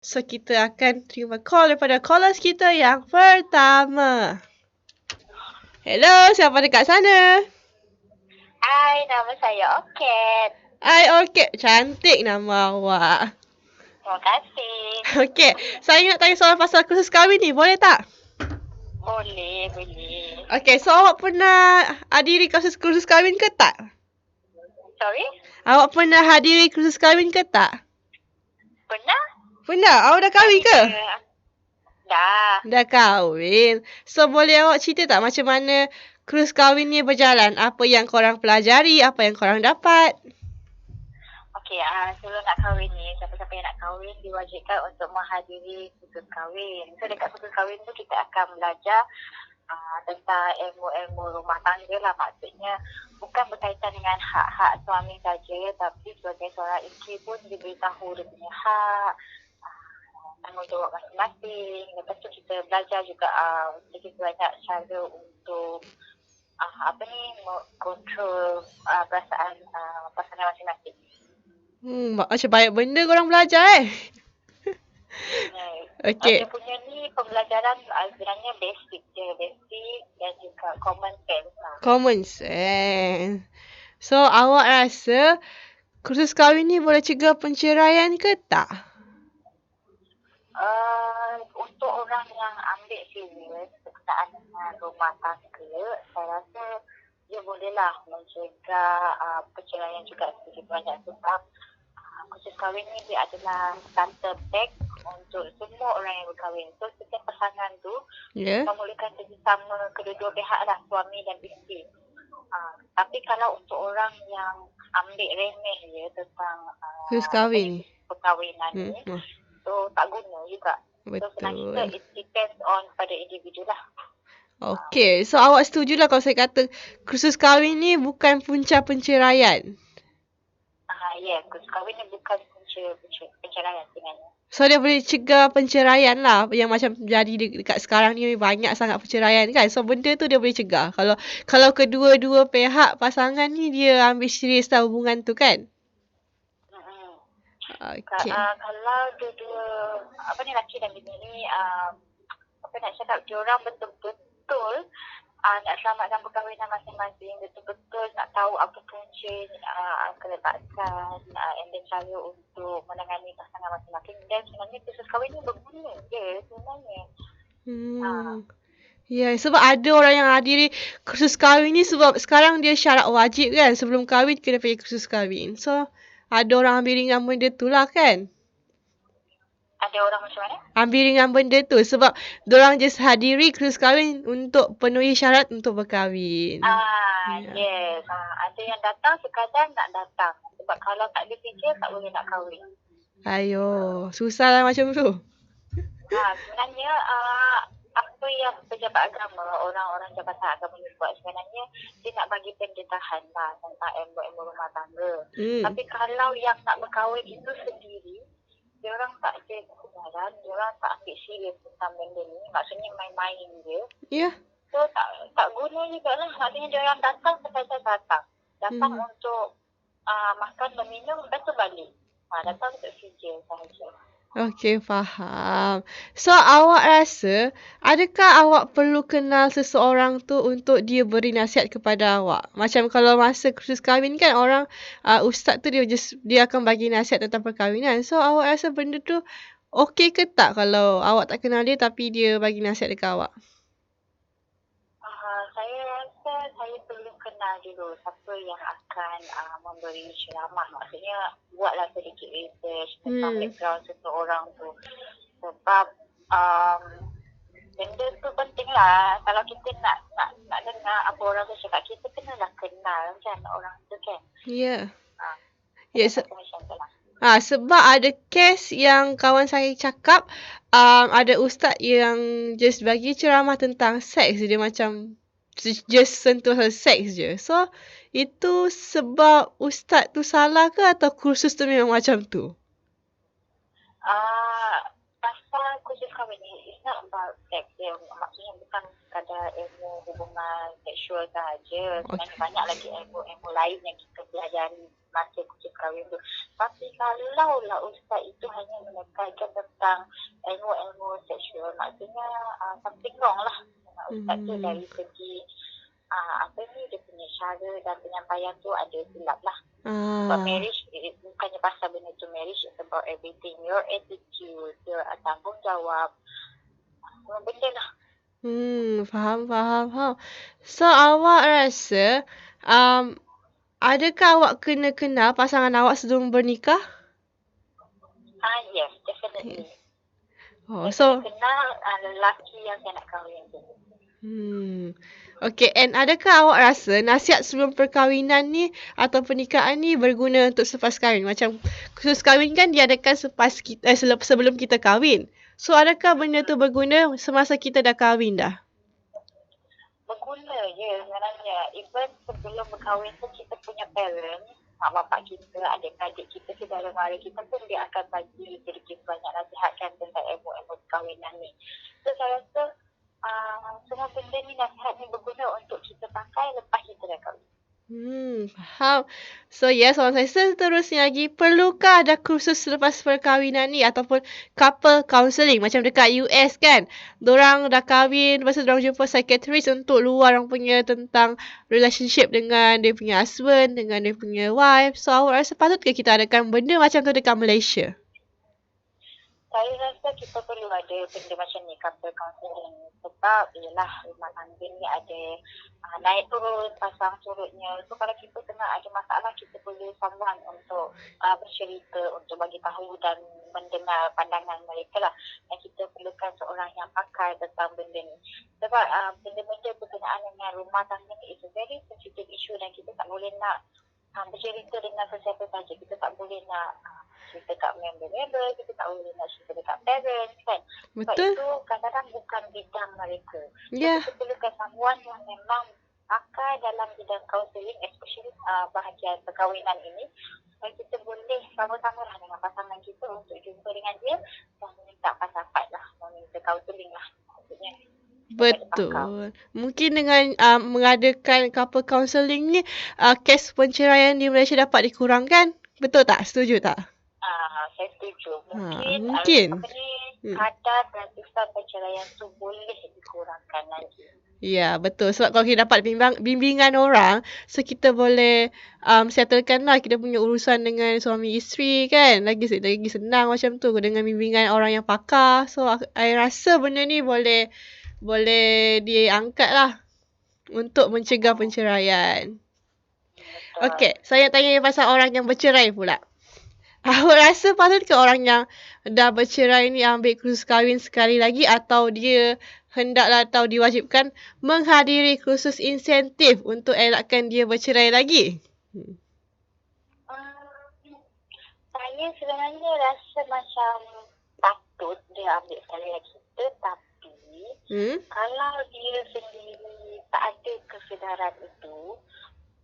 So kita akan terima call daripada callers kita yang pertama. Hello, siapa dekat sana? Hai, nama saya Oket. Hai, okey. Cantik nama awak. Terima kasih. Okey, saya nak tanya soal pasal kursus kahwin ni. Boleh tak? Boleh, boleh. Okey, so awak pernah hadiri kursus kursus kahwin ke tak? Sorry? Awak pernah hadiri kursus kahwin ke tak? Pernah? Pernah. Awak dah kahwin ke? Dah. Dah kahwin. So boleh awak cerita tak macam mana kursus kahwin ni berjalan? Apa yang korang pelajari? Apa yang korang dapat? Okey, uh, sebelum nak kahwin ni, siapa-siapa yang nak kahwin diwajibkan untuk menghadiri kursus kahwin. So dekat kursus kahwin tu kita akan belajar uh, tentang ilmu-ilmu rumah tangga lah maksudnya bukan berkaitan dengan hak-hak suami saja tapi sebagai seorang isteri pun diberitahu dia punya hak ah, tanggungjawab masing-masing. Lepas tu kita belajar juga uh, sedikit banyak cara untuk uh, apa ni kontrol uh, perasaan uh, pasangan masing-masing. Hmm, ma- macam banyak benda korang belajar eh. Okey. Dia punya ni pembelajaran uh, sebenarnya basic je, basic dan juga common sense lah. Common sense. So awak rasa kursus kahwin ni boleh cegah penceraian ke tak? Uh, untuk orang yang ambil serius berkenaan dengan rumah tangga, saya rasa dia bolehlah mencegah uh, perceraian juga sedikit banyak sebab uh, kursus kahwin ni dia adalah starter pack untuk semua orang yang berkahwin. So setiap pasangan tu. Yeah. memerlukan kerjasama kedua-dua pihak lah suami dan isteri. Uh, tapi kalau untuk orang yang ambil remeh je tentang uh, Kursus kahwin ni. perkahwinan Hmm. ni, hmm, so tak guna juga. So senang kita Betul. it depends on pada individu lah. Okey, so awak setuju lah kalau saya kata kursus kahwin ni bukan punca penceraian. Ah ya, yeah, kursus kahwin ni bukan punca punca penceraian sebenarnya. So dia boleh cegah penceraian lah yang macam jadi de- dekat sekarang ni banyak sangat perceraian kan. So benda tu dia boleh cegah. Kalau kalau kedua-dua pihak pasangan ni dia ambil serius lah hubungan tu kan. Okey. Uh, kalau dua-dua apa ni lelaki dan bini ni uh, apa nak cakap dia orang betul-betul uh, nak selamatkan perkahwinan masing-masing betul-betul nak tahu apa punca uh, keletakan uh, and then cara untuk menangani pasangan masing-masing dan sebenarnya kursus kahwin ni berguna je sebenarnya Hmm. Ya, sebab ada orang yang hadiri kursus kahwin ni sebab sekarang dia syarat wajib kan. Sebelum kahwin kena pergi kursus kahwin. So, ada orang ambil ringan benda tu lah kan. ada orang macam mana? Ambil ringan benda tu sebab orang just hadiri kursus kahwin untuk penuhi syarat untuk berkahwin. Ah, Ya. yes. Ah, ada yang datang sekadar nak datang. Sebab kalau tak ada kerja, tak boleh nak kahwin. Ayo, susah lah macam tu. Ha, sebenarnya uh, apa yang pejabat agama, orang-orang jabatan agama ni buat sebenarnya dia nak bagi pendetahan lah tentang ilmu-ilmu rumah tangga. Hmm. Tapi kalau yang nak berkahwin itu sendiri, dia orang tak ada kebenaran, dia orang tak ambil serius tentang benda ni. Maksudnya main-main je. Ya. So tak tak guna juga lah. Maksudnya dia orang datang sekadar datang. Datang Hmm. untuk uh, makan dan minum, lepas tu balik. Ha, datang untuk kerja sahaja. Okey, faham. So, awak rasa, adakah awak perlu kenal seseorang tu untuk dia beri nasihat kepada awak? Macam kalau masa kursus kahwin kan, orang, uh, ustaz tu dia just, dia akan bagi nasihat tentang perkahwinan. So, awak rasa benda tu okey ke tak kalau awak tak kenal dia tapi dia bagi nasihat dekat awak? Uh, saya rasa saya perlu kenal dulu siapa yang akan uh, memberi ceramah. Maksudnya buatlah sedikit research tentang Hmm. background seseorang tu. Sebab um, benda tu penting lah. Kalau kita nak nak nak dengar apa orang tu cakap, kita kenalah kenal kan orang tu kan. Ya. Yeah. Ah. Ya, rasa macam tu lah. Ah, sebab ada kes yang kawan saya cakap um, ada ustaz yang just bagi ceramah tentang seks. Dia macam just sentuh seks je. So, itu sebab ustaz tu salah ke atau kursus tu memang macam tu? Uh, pasal kursus kahwin kahwin ni, it's not about sex. Dia, maksudnya bukan sekadar ilmu hubungan seksual sahaja. Sebenarnya banyak lagi ilmu-ilmu lain yang kita pelajari masa khusus kahwin tu. Tapi kalau lah ustaz itu hanya menekankan tentang ilmu-ilmu seksual, maksudnya uh, something wrong lah. Ustaz tu Hmm. dari segi uh, apa ni dia punya cara dan penyampaian tu ada silap lah. But Ah. marriage it, bukannya pasal benda tu marriage it's about everything. Your attitude, your uh, tanggungjawab. Semua benda lah. Hmm, faham, faham, faham. So, awak rasa, um, adakah awak kena kenal pasangan awak sebelum bernikah? Ah yes, definitely. Oh, so, kena kenal uh, lelaki yang saya nak kahwin tu. Hmm. Okay, and adakah awak rasa nasihat sebelum perkahwinan ni atau pernikahan ni berguna untuk selepas kahwin? Macam khusus kahwin kan diadakan selepas kita, eh, sebelum kita kahwin. So, adakah benda tu berguna semasa kita dah kahwin dah? Berguna je sebenarnya. Even sebelum berkahwin tu kita punya parents, mak bapak kita, adik-adik kita, saudara mara kita pun dia akan bagi sedikit banyak nasihat kan tentang ilmu-ilmu perkahwinan ni. So saya rasa uh, semua benda ni nasihat ni berguna untuk kita pakai lepas kita dah kahwin. Hmm, faham. So, yes, soalan saya seterusnya lagi. Perlukah ada kursus selepas perkahwinan ni ataupun couple counselling macam dekat US kan? Diorang dah kahwin, lepas tu diorang jumpa psychiatrist untuk luar orang punya tentang relationship dengan dia punya husband, dengan dia punya wife. So, awak rasa patut ke kita adakan benda macam tu dekat Malaysia? Saya rasa kita perlu ada benda macam ni couple counselling sebab ialah rumah tangga ni ada uh, naik turun pasang surutnya. So kalau kita tengah ada masalah kita perlu someone untuk uh, bercerita untuk bagi tahu dan mendengar pandangan mereka lah. Dan kita perlukan seorang yang pakar tentang benda ni. Sebab uh, benda-benda berkenaan dengan rumah tangga ni is a very sensitive issue dan kita tak boleh nak uh, bercerita dengan sesiapa saja. Kita tak boleh nak uh, cerita kat member-member, kita tak boleh nak cerita dekat parents kan. Sebab Betul? itu kadang-kadang bukan bidang mereka. Ya. Kita perlukan someone yang memang pakar dalam bidang counselling, especially uh, bahagian perkahwinan ini. Supaya kita boleh sama-sama lah dengan pasangan kita untuk jumpa dengan dia dan minta pasapat lah, meminta counselling lah. Maksudnya, Betul. Mungkin dengan uh, mengadakan couple counselling ni, uh, kes perceraian di Malaysia dapat dikurangkan. Betul tak? Setuju tak? Saya. Ha, Mungkin, mungkin. Apa ni, Hmm. kadar dan tingkat perceraian tu boleh dikurangkan lagi. Ya, betul. Sebab kalau kita dapat bimbang, bimbingan orang, so kita boleh um, settlekan lah kita punya urusan dengan suami isteri kan. Lagi, lagi senang macam tu dengan bimbingan orang yang pakar. So, I rasa benda ni boleh boleh diangkat lah untuk mencegah perceraian. Betul. Okey, saya tanya pasal orang yang bercerai pula. Awak rasa patut ke orang yang dah bercerai ni ambil kursus kahwin sekali lagi atau dia hendaklah atau diwajibkan menghadiri kursus insentif untuk elakkan dia bercerai lagi? Hmm. Hmm, saya sebenarnya rasa macam patut dia ambil sekali lagi. Tetapi Hmm? kalau dia sendiri tak ada kesedaran itu,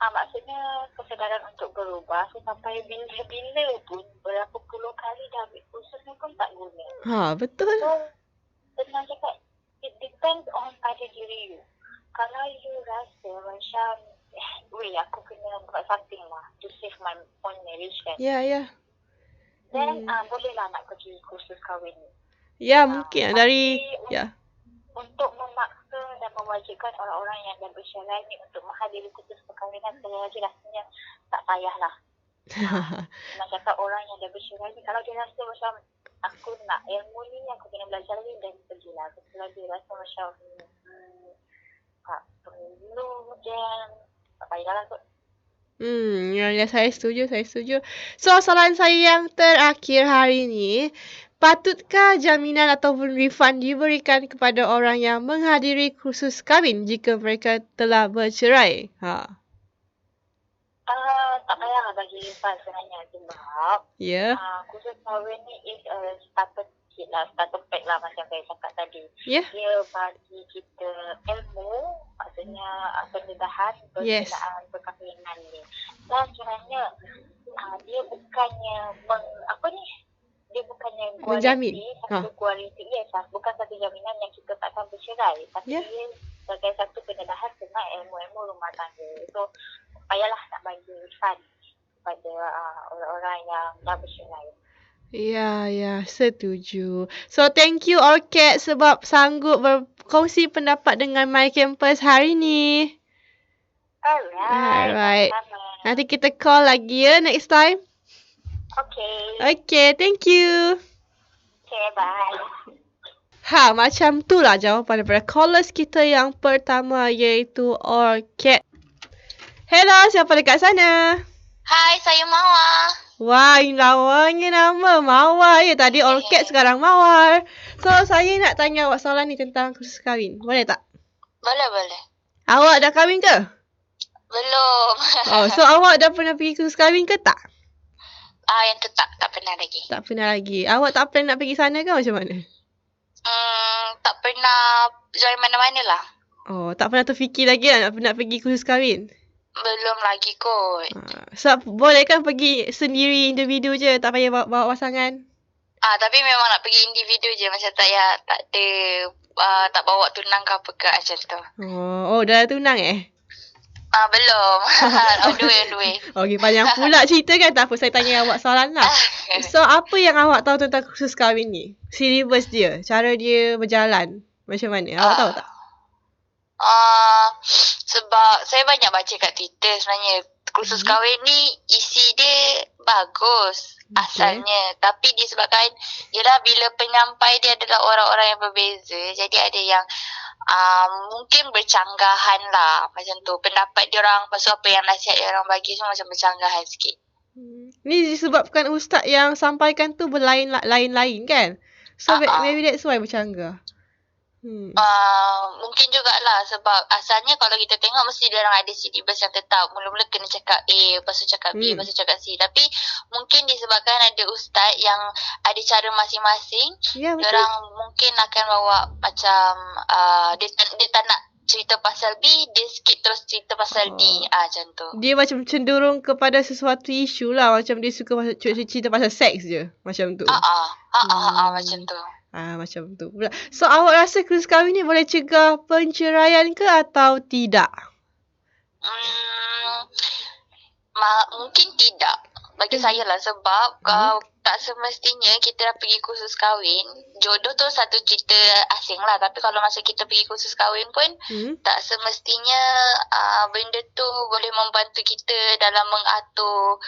ah, maksudnya kesedaran untuk berubah so, sampai bila-bila pun berapa puluh kali dah ambil kursus ni pun tak guna. Ha, betul. So, senang cakap, it depends on pada diri you. Kalau you rasa macam, eh, weh aku kena buat something lah to save my own marriage kan. Ya, ya. Then Hmm. uh, bolehlah nak pergi kursus kahwin ni. Ya, Ah, mungkin tapi dari ya. Untuk memaksa dan mewajibkan orang-orang yang dah bercerai ni untuk menghadiri kursus perkahwinan saya lagi rasanya tak payahlah. Nak cakap orang yang dah bercerai ni kalau dia rasa macam aku nak ilmu ni aku kena belajar lagi dan pergilah. Kalau dia rasa macam hmm, tak perlu dan tak payahlah kot. Hmm, ya, ya, saya setuju, saya setuju. So, soalan saya yang terakhir hari ini, patutkah jaminan ataupun refund diberikan kepada orang yang menghadiri kursus kahwin jika mereka telah bercerai? Ha. Uh, tak payah bagi refund sebenarnya sebab Ya. uh, kursus kahwin ni is a starter kit lah, starter pack lah macam saya cakap tadi. Ya. Dia bagi kita ilmu, maksudnya uh, pendedahan Yes. perkahwinan ni. Dan sebenarnya uh, dia bukannya meng, apa ni dia bukannya Menjamin. kualiti, Ha. satu kualiti, yes, ah, bukan satu jaminan yang kita takkan bercerai. Tapi Ya. dia sebagai satu pendedahan tentang ilmu-ilmu rumah tangga. So, payahlah nak bagi refund kepada uh, orang-orang yang dah bercerai. Ya, ya, setuju. So, thank you Orchid sebab sanggup berkongsi pendapat dengan My Campus hari ni. Alright. Alright. Nanti kita call lagi ya next time. Okay. Okay, thank you. Okay, bye. Ha, macam tu lah jawapan daripada callers kita yang pertama iaitu Orchid. Hello, siapa dekat sana? Hai, saya Mawa. Wah, ini lawanya nama Mawar ya. Tadi Orchid sekarang Mawar. So, saya nak tanya awak soalan ni tentang kursus kahwin. Boleh tak? Boleh, boleh. Awak dah kahwin ke? Belum. Oh, so awak dah pernah pergi kursus kahwin ke tak? Ah, yang tu tak, tak pernah lagi. Tak pernah lagi. Awak tak plan nak pergi sana ke macam mana? Hmm, tak pernah join mana-mana lah. Oh, tak pernah terfikir lagi lah nak, nak pergi kursus kahwin? Belum lagi kot. Ha. So, boleh kan pergi sendiri individu je, tak payah bawa, bawa pasangan? Ah, tapi memang nak pergi individu je macam tak ya, tak ada uh, tak bawa tunang ke apa ke macam tu. Oh, oh dah tunang eh? Ah, belum. on the way, on the way. Okey, panjang pula cerita kan. Tak apa, saya tanya awak soalan lah. So, apa yang awak tahu tentang kursus kahwin ni? Syllabus dia, cara dia berjalan. Macam mana? Awak tahu tak? Ah, sebab saya banyak baca kat Twitter sebenarnya kursus Mhm. kahwin ni isi dia bagus Okay. asalnya tapi disebabkan ialah bila penyampai dia adalah orang-orang yang berbeza jadi ada yang um, mungkin bercanggahan lah macam tu pendapat dia orang pasal apa yang nasihat dia orang bagi semua macam bercanggahan sikit Hmm. Ni disebabkan ustaz yang sampaikan tu berlain-lain kan? So, ah. maybe that's why bercanggah. Hmm. Uh, mungkin jugalah sebab asalnya kalau kita tengok mesti dia orang ada syllabus yang tetap. Mula-mula kena cakap A, lepas tu cakap B, Hmm. lepas tu cakap C. Tapi mungkin disebabkan ada ustaz yang ada cara masing-masing, Ya, dia orang mungkin akan bawa macam uh, dia, tak- dia tak nak cerita pasal B, dia skip terus cerita pasal D. Oh. Ah macam tu. Dia macam cenderung kepada sesuatu isu lah. Macam dia suka cerita pasal seks je. Macam tu. Ah ah, ah ah, ah, ah Hmm. macam tu. Ah, macam tu pula. So, awak rasa kursus kahwin ni boleh cegah penceraian ke atau tidak? Hmm, ma- mungkin tidak bagi Hmm. saya lah sebab Hmm. uh, tak semestinya kita dah pergi kursus kahwin jodoh tu satu cerita asing lah tapi kalau masa kita pergi kursus kahwin pun Hmm? tak semestinya uh, benda tu boleh membantu kita dalam mengatur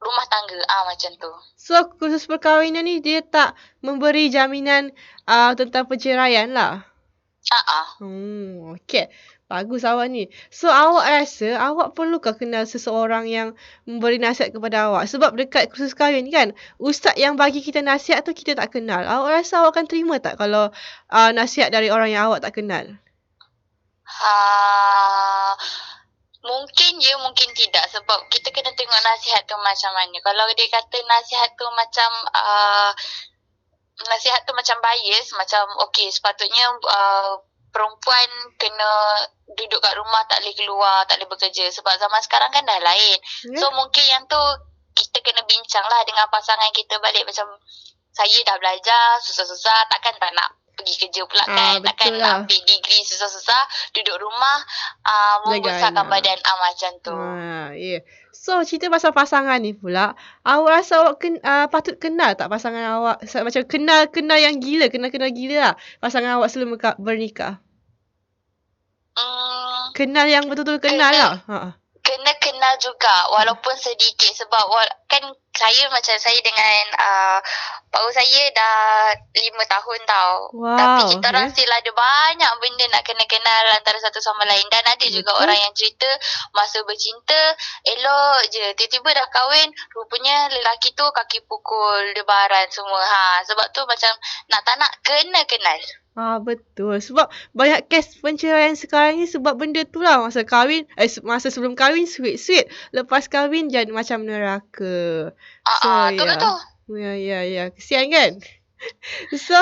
rumah tangga ah macam tu So, kursus perkahwinan ni dia tak memberi jaminan uh, tentang perceraian lah. ah ah Hmm, okey. Bagus awak ni. So, awak rasa awak perlukah kenal seseorang yang memberi nasihat kepada awak? Sebab dekat kursus kahwin kan, ustaz yang bagi kita nasihat tu kita tak kenal. Awak rasa awak akan terima tak kalau uh, nasihat dari orang yang awak tak kenal? ha Mungkin je, mungkin tidak. Sebab kita kena tengok nasihat tu macam mana. Kalau dia kata nasihat tu macam... Uh, nasihat tu macam bias. Macam, okay, sepatutnya uh, perempuan kena duduk kat rumah, tak boleh keluar, tak boleh bekerja. Sebab zaman sekarang kan dah lain. Ya? So, mungkin yang tu kita kena bincang lah dengan pasangan kita balik. Macam, saya dah belajar, susah-susah, takkan tak nak pergi kerja pula Ah, kan. takkan betul lah. ambil degree susah-susah, duduk rumah, uh, membesarkan Jaga anak. badan ah, macam tu. Ya. Yeah. So, cerita pasal pasangan ni pula, awak rasa awak ken, uh, patut kenal tak pasangan awak? Macam kenal-kenal yang gila, kenal-kenal gila lah pasangan awak sebelum bernikah. Hmm, Kenal yang betul-betul kenal Kenal. lah. Ha. Kena kenal juga walaupun sedikit sebab kan saya macam saya dengan uh, Pak saya dah lima tahun tau. Wow, Tapi kita orang ya. still ada banyak benda nak kena kenal antara satu sama lain. Dan ada juga orang yang cerita masa bercinta elok je. Tiba-tiba dah kahwin rupanya lelaki tu kaki pukul debaran semua. Ha, sebab tu macam nak tak nak kena kenal. Ah betul. Sebab banyak kes perceraian sekarang ni sebab benda tu lah. Masa kahwin, eh se- masa sebelum kahwin sweet-sweet. Lepas kahwin jadi macam neraka. Ah, So, ah, tu ya. tu. Ya, ya, ya. Kesian kan? So,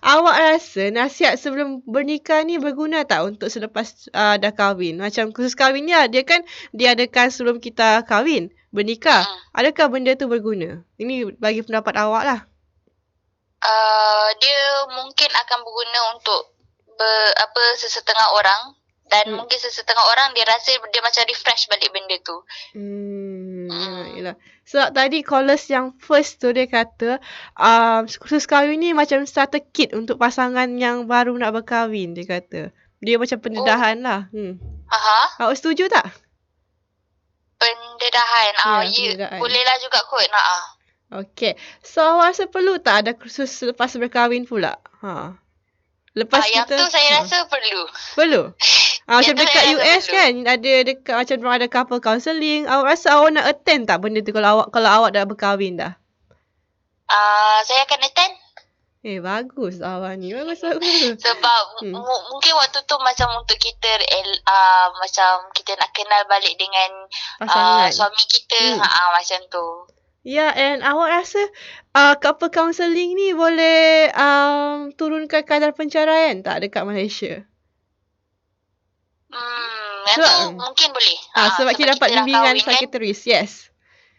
awak rasa nasihat sebelum bernikah ni berguna tak untuk selepas uh, dah kahwin? Macam khusus kahwin ni lah, dia kan diadakan sebelum kita kahwin, bernikah. Hmm. Adakah benda tu berguna? Ini bagi pendapat awak lah. Uh, dia mungkin akan berguna untuk ber, apa sesetengah orang dan Hmm. mungkin sesetengah orang dia rasa dia macam refresh balik benda tu. Hmm, Hmm. yelah. Sebab tadi callers yang first tu dia kata um, kursus kahwin ni macam starter kit untuk pasangan yang baru nak berkahwin dia kata. Dia macam pendedahan lah. Hmm. Aha. Awak setuju tak? Pendedahan. Ah, Ya, ya, pendedahan. bolehlah juga kot. Nah, ah. Okay. So awak rasa perlu tak ada kursus lepas berkahwin pula? Ha. Lepas yang kita tu saya ha, rasa perlu. perlu. Ah, macam Yang dekat US perlu. kan ada dekat macam ada couple counselling. Awak rasa awak nak attend tak benda tu kalau awak kalau awak dah berkahwin dah? Ah, saya akan attend Eh bagus awak ni. Bagus bagus. sebab Hmm. hmm. mungkin waktu tu macam untuk kita uh, macam kita nak kenal balik dengan uh, suami kita Hmm. ha macam tu. Ya, and awak rasa uh, couple counselling ni boleh um, turunkan kadar penceraian tak dekat Malaysia? Hmm, yang Sebab- tu mungkin boleh. Ah, Ah, sebab kita dapat dah bimbingan kahwin kan. Yes.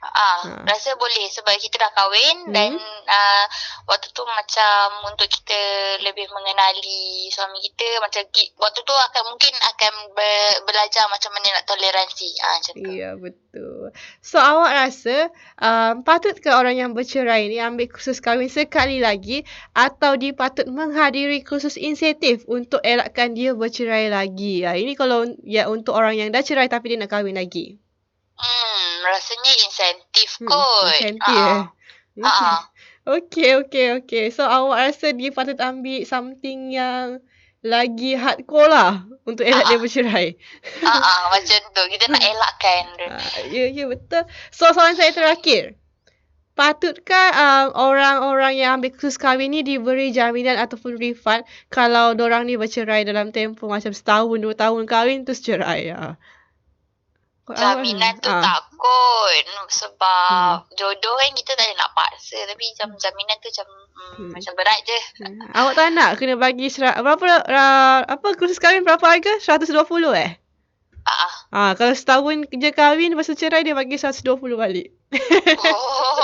Ah, Ah. rasa boleh sebab kita dah kahwin Hmm. dan uh, waktu tu macam untuk kita lebih mengenali suami kita macam waktu tu akan mungkin akan ber, belajar macam mana nak toleransi. Ah, macam tu. Ya, betul. So, awak rasa um, patut ke orang yang bercerai ni ambil kursus kahwin sekali lagi atau dia patut menghadiri kursus insentif untuk elakkan dia bercerai lagi? Ya, ini kalau ya untuk orang yang dah cerai tapi dia nak kahwin lagi. Hmm, rasanya insentif Hmm, kot. insentif Ah, eh. ah. Ah, Okay, okay, okay. So, awak rasa dia patut ambil something yang lagi hardcore lah untuk elak dia Ah. bercerai. ah, ah, macam tu. Kita nak elakkan. Ah, ya, ya betul. So, soalan saya terakhir. Patutkah um, orang-orang yang ambil kursus kahwin ni diberi jaminan ataupun refund kalau orang ni bercerai dalam tempoh macam setahun, dua tahun kahwin terus cerai? Ya. Jaminan tu ah. takut sebab jodoh kan kita tak ada nak paksa tapi macam jaminan tu macam hmm, Hmm. macam berat je. Hmm. Awak tak nak kena bagi sera- berapa uh, apa kursus kahwin berapa harga? 120 eh? Ah, ah. Ah, kalau setahun kerja kahwin lepas tu cerai dia bagi 120 balik. Oh.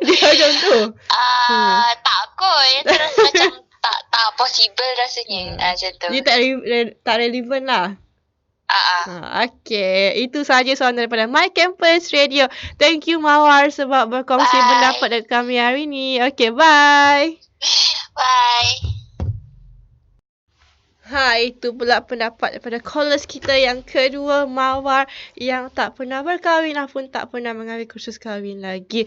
dia macam tu. Ah, takut. Yang tu rasa macam tak tak possible rasanya. Hmm. Ah, macam tu. Dia tak re- re- tak relevan lah. Ah, ah. Ha, okay. Itu sahaja soalan daripada My Campus Radio. Thank you Mawar sebab berkongsi Bye. pendapat dengan kami hari ni. Okay, bye. Bye. Ha, itu pula pendapat daripada callers kita yang kedua, Mawar, yang tak pernah berkahwin ataupun tak pernah mengambil kursus kahwin lagi.